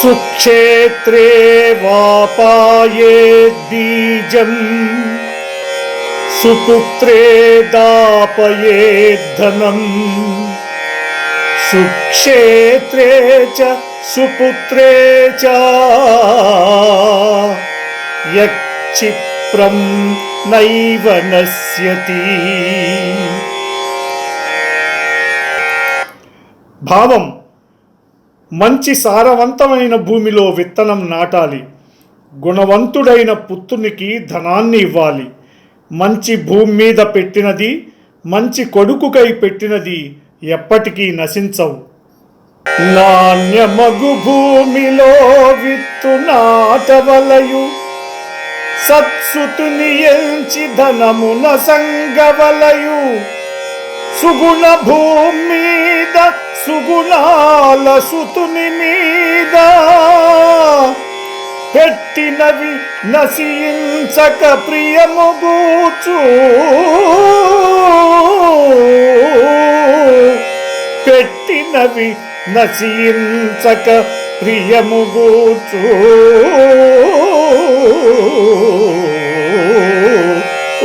സുക്ഷേത്രേ വാപായേദ്ബീജം സുപുത്രേ ദാപയേദ്ധനം സുക്ഷേത്രേ ച സുപുത്രേ ച യക്ഷിപ്രം നൈവ നശ്യതി ഭാവം మంచి సారవంతమైన భూమిలో విత్తనం నాటాలి. గుణవంతుడైన పుత్రునికి ధనాన్ని ఇవ్వాలి. మంచి భూమి మీద పెట్టినది మంచి కొడుకుకై పెట్టినది ఎప్పటికీ నశించవు. నాణ్యమగు భూమిలో విత్తు నాటవలయు. సత్సుతుని ఎంచి ధనమున సంగవలయు. సుగుణ భూమి మీద సుగుణాల సుతుని మీద. పెట్టినవి నశించక ప్రియముగూచు పెట్టినవి నశించక ప్రియముగూచు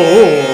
ఓ